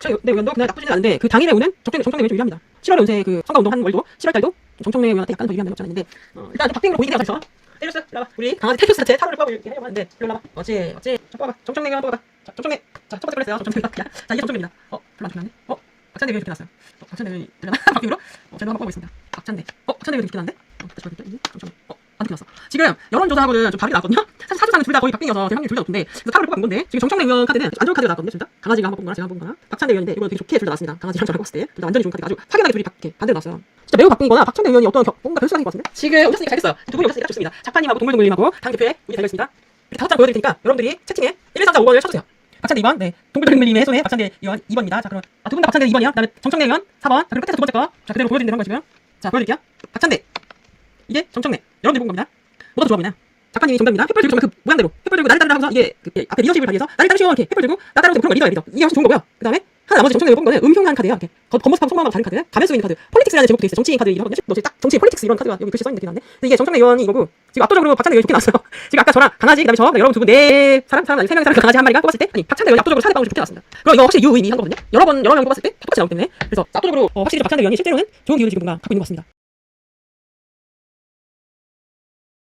네, 의원도 그날 나쁘지는 않은데 그 당일의 운은 정청래, 좀 유리합니다. 7월 연세 그 선거운동 한 월도 7월 달도 정청래 의원한테 약간 더 유리한 면이 없지 않았는데 어, 일단 좀 박빙으로 보이긴 해요. 그래서 일로 와봐. 우리 강아지 테리스한테 타로를 뽑아 이렇게 하려고 하는데 일로 와봐. 어째 어째 자 뽑아봐. 정청래 의원 뽑아봐. 자 정청래 자첫 번째 걸렸어요. 정청래 의원. 자 이게 정청래입니다. 어 별로 안 좋겠는데? 어 박찬대 의원이 좋게 났어요. 어, 박찬대 의원이 되려나? 박빙으로? 어 저도 한번 뽑아보겠습니다. 박찬대. 어 박찬대 의원이 좋게 났는데? 어 다시 봐볼게요. 정청래. 어안 났어. 지금 여론조사하고는 좀 다르게 나왔거든요. 사실 사주상은 둘 다 거의 박빙이어서 제 확률 둘다 높은데 그래서 타로를 뽑아본 건데 지금 정청래 의원 카드는 안 좋은 카드가 나왔거든요. 진짜 강아지가 한번 본 거나 제가 한번 본 거나 박찬대 의원인데 이거 되게 좋게 둘 다 나왔습니다. 강아지랑 저랑 봤을 때 둘 다 완전히 좋은 카드가 아주 확연하게 둘이 박- 이렇게 반대로 나왔어요. 진짜 매우 박빙이거나 박찬대 의원이 어떤 겨, 뭔가 변수가 생긴 것 같은데 지금 오셨으니까 잘 됐어요. 두 분이 오셨으니까 좋습니다. 작가님하고 동물동물님하고 당 대표에 우리 달려있습니다. 이렇게 다섯 장 보여드릴 테니까 여러분들이 채팅에 1, 2, 3, 4, 5번을 쳐주세요. 박찬대 2번, 네. 동물동물님의 손에 박찬대 의원 2번입니다. 자, 그럼 아, 두 분 다 박찬대 2번이요. 그다음에 정청래 의원 4번. 자, 그럼 끝에서 두 번째 거. 자, 그대로 대로 한 것이고요. 자, 보여드릴게요. 박찬대. 이게 정청래. 여러분들이 본 겁니다. 뭐가 더 좋아 보이나요? 작가님이 정답입니다. 횃불 들고 정말 그 모양대로 횃불 들고 나를 따르라 하면서 이게 그, 예, 앞에 리더십을 발휘해서 나를 따르시오 이렇게 횃불 들고 나 따르는 그런 거 리더예요 리더. 이게 훨씬 좋은 거고요. 그 다음에 하나 나머지 정청래 뽑은 거는 음흉한 카드예요. 이렇게 겉- 겉모습하고 속마음하고 다른 카드. 가면서 있는 카드. 폴리틱스라는 제목도 있어요. 정치인 카드 이거거든요. 너 지금 딱 정치 폴리틱스 이런 카드가 여기 글씨 써있는 게 나는데 근데 이게 정청래 의원이 이거고 지금 압도적으로 박찬대 의원이 좋게 나왔어요. 지금 아까 저랑 강아지 그 다음에 저 여러분 두 분 네 사람 사람 아니 세 명의 사람 강아지 한 마리가 뽑았을 때 아니 박찬대 의원이 압도적으로 사대 방울 좋게 나왔습니다. 그럼 이거 확실히 유의미한 거거든요. 여러 번 여러 명 뽑았을 때 똑같이 나오기 때문에 그래서 압도적으로 어, 확실히 박찬대 의원이 실제로는 좋은 기운을 지금 뭔가 갖고 있는 것 같습니다.